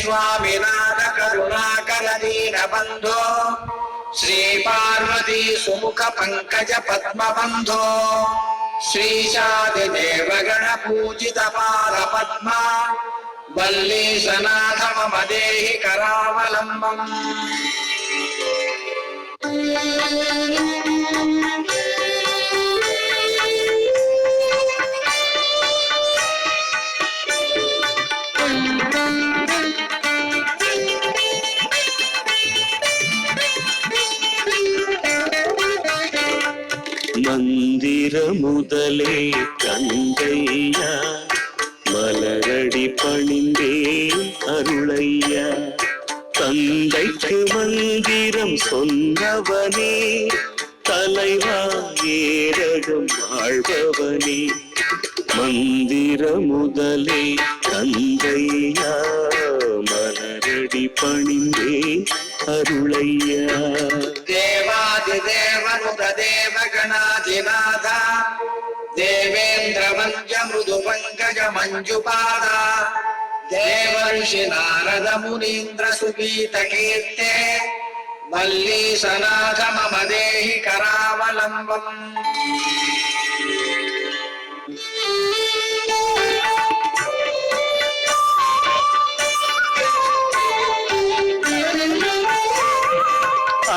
స్వామినాథ కరుణాకర దీన బంధో శ్రీ పార్వతీ సుముఖ పంకజ పద్మబంధో శ్రీశాది దేవగణ పూజిత పాద పద్మ వల్లీ సనాథ మమ దేహి కరావలంబం ஆழ்பவனே தலைவா ஏரகம் ஆழ்பவனே மந்திர முதலே தந்தையா மலரடி பணிந்தே அருளையா. தேவாதி தேவனுத தேவகணாதிநாதா தேவேந்திர மஞ்ச மிருது பங்கஜ மஞ்சுபாதா தேவர்ஷி நாரத முனீந்திர சுபீத கீர்த்தே வல்லீசநாத மமதேஹி கராவலம்பம்.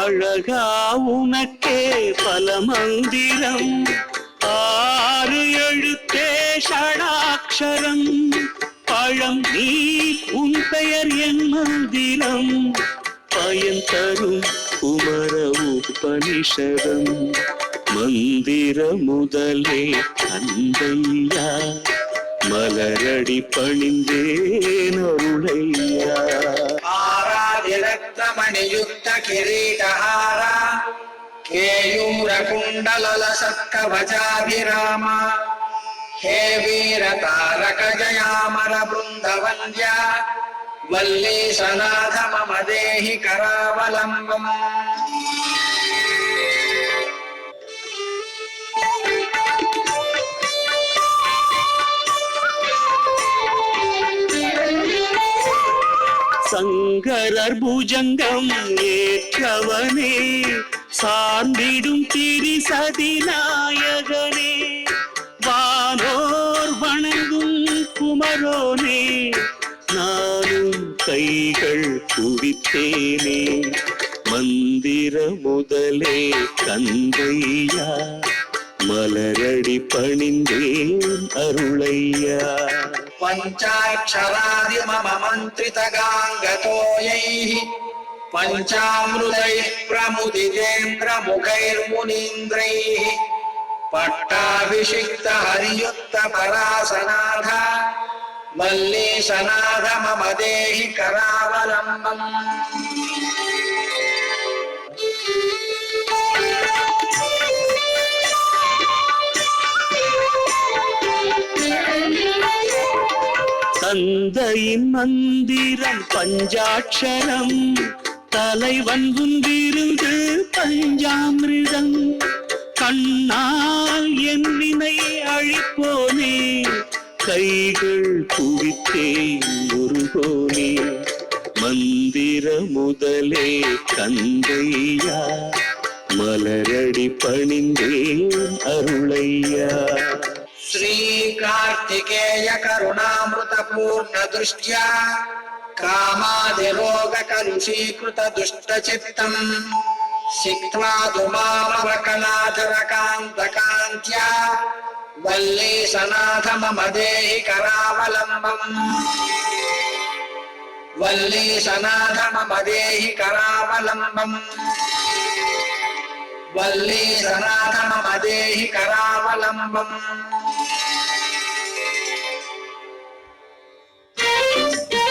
அழகா உனக்கே பல மந்திரம். ஆறு எழுத்தே ஷடாட்சரம் பழம் நீ உன் பெயர் என் மந்திரம். பயன் தரும் குமர உபனிஷதம் மந்திர முதலே கந்தையா மலரடி பணிந்தேன் அருளையா आराधिरक्तमणियुक्त किरीटहार केयूरकुण्डलसत्कवचाभिराम हे वीरतारक வல்லீசநாத மமதேஹி கராவலம்பம். சங்கரர் பூஜங்கம் ஏற்றவனே சார்ந்திடும் திரி சதிநாயகனே வானோர் வணங்கும் குமரோனே. குவித்தேனே மந்திர முதலே கந்தையா மலரடி பணிந்தேன் அருளையா पञ्चाक्षरादि मम मन्त्रितगाङ्गतोयैः पञ्चामृतैः प्रमुदिजेन्द्रमुखैर्मुनीन्द्रैः पट्टाभिषिक्त हरियुक्त परासनाथ வல்லீசநாதமதேகி கராவலம்பம். தந்தையின் மந்திரம் பஞ்சாட்சரம். தலைவன் குந்திருந்து பஞ்சாமிருதம். கண்ணால் என் வினை அழிப்போனே. கைகள் குவித்தேன் குருகோனே மந்திர முதலே கந்தையா மலரடி பணிந்தேன் அருளையா శ్రీ కార్తికేయ కరుణామృత పూర్ణ దృష్ట్యా కామాదిరోగ కలుషీకృత దుష్ట చిత్తం సిక్త్వా దుమామవ కళాధర కాంత కాంత్యా వల్లీ సనాథ మమ దేహి కరావలంబం వల్లీ సనాథ మమ దేహి కరావలంబం వల్లీ సనాథ మమ దేహి కరావలంబం Thank you.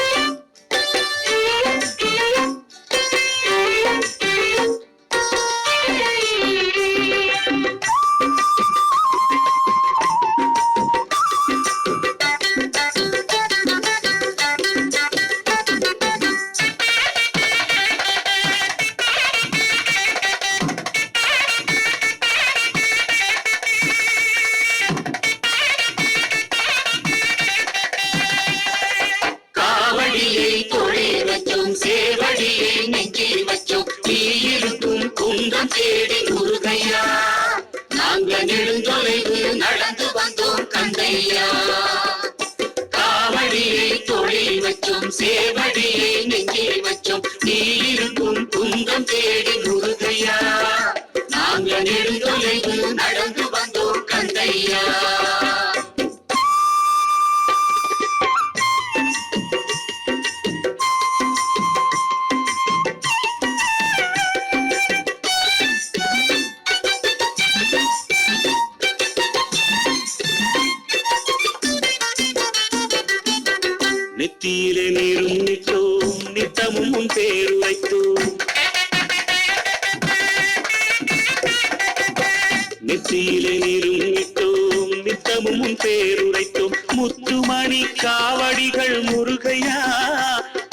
நெத்தியிலே நீரும் நிட்டோம் நித்தமும் பேருரைத்தோம். முத்துமணி காவடிகள் முருகையா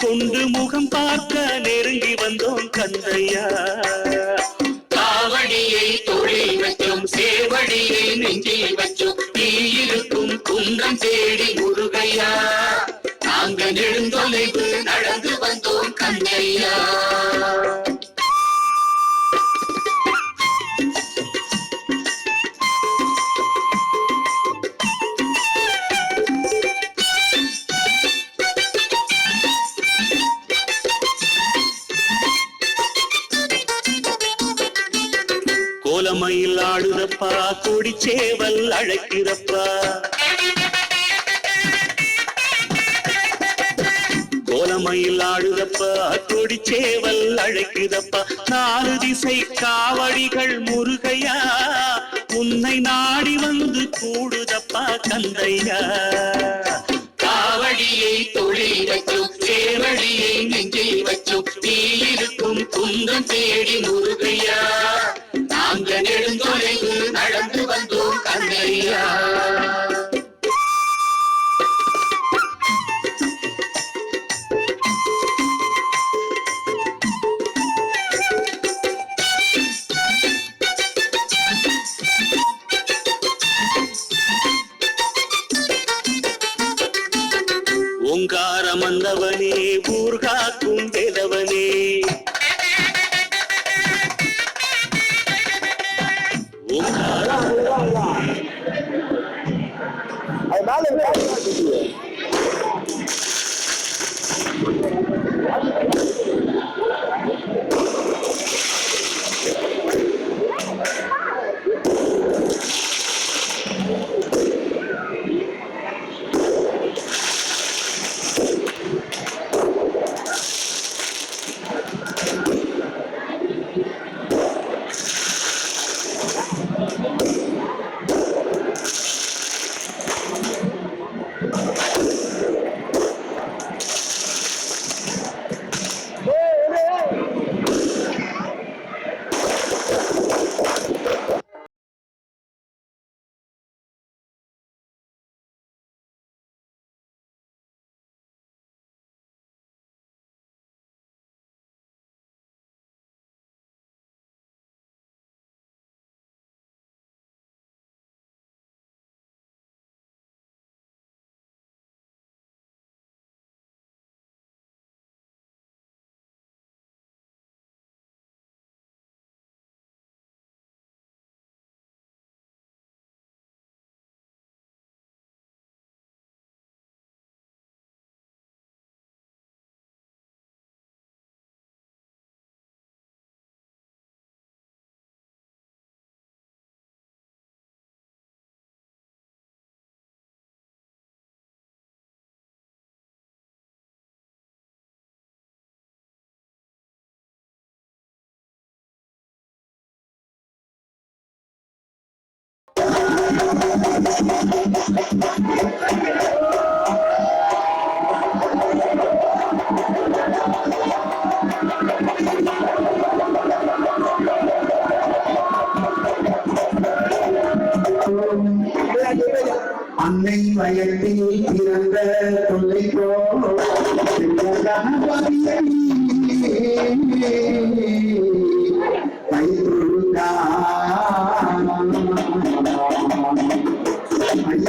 கொண்டு முகம் பார்க்க நெருங்கி வந்தோம் கந்தையா காவடியை தொழில் வச்சோம் சேவடியை நெஞ்சில் வச்சோம் நீ இருக்கும் குன்றம் தேடி முருகையா நாங்கள் நெடுந்தொலைவு நடந்து வந்தோம் கந்தையா கோலமயில் ஆடுதப்பா கொடிச்சேவல் அழைக்குதப்பா. நாலு திசை காவடிகள் முருகையா உன்னை நாடி வந்து கூடுதப்பா கந்தையா. காவடியை தொழில் வச்சோம் சேவடியை நெஞ்சில் வச்சோம் நீ இருக்கும் குந்தம் தேடி முருகையா. நாங்கள் நெடுந்தொலைவு நடந்து வந்தோம் கந்தையா. நாலு அன்னை வயத்தில் பிறந்த தொல்லை ஐயா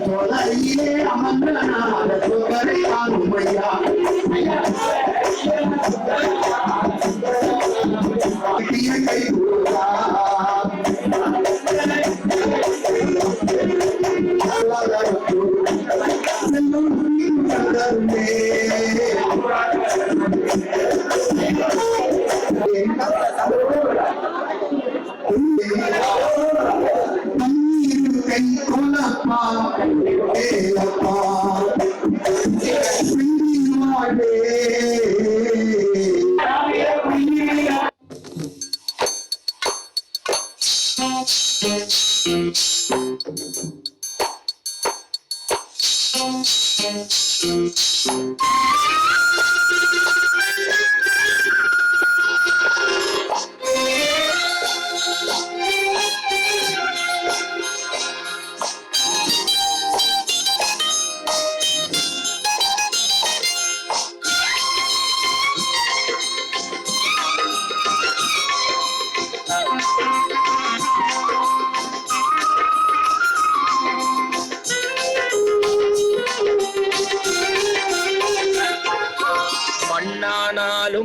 தொலையிலே அமங்கனால தொகரை ஆகும் ஐயா கை கொடுத்தா நல்ல Thank you.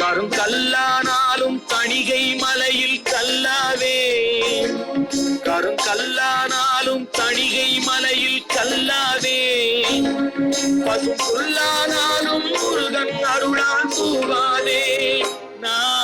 கரும் கல்லானாலும் தணிகை மலையில் கல்லாவே. கரும் கல்லானாலும் தணிகை மலையில் கல்லாவே. பசும் புல்லானாலும் முருகன் அருளால் தூவாதே நான்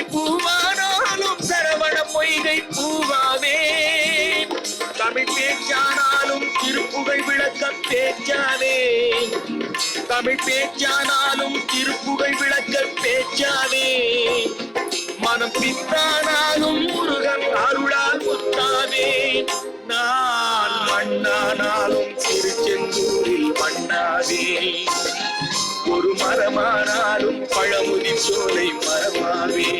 பனிப்பூவானாலும் சரவண பொய்கை பூவாவே தமிழ் பேச்சானாலும் திருப்புகை விளக்க பேச்சாவே தமிழ் பேச்சானாலும் திருப்புகை விளக்க பேச்சாவே மனம் பித்தானாலும் முருகன் அருளால் முத்தாவே நான் மண்ணானாலும் திருச்செந்தூரில் மண்ணாவே ஒரு மரமானாலும் பழமுதி சோலை மரமாவே.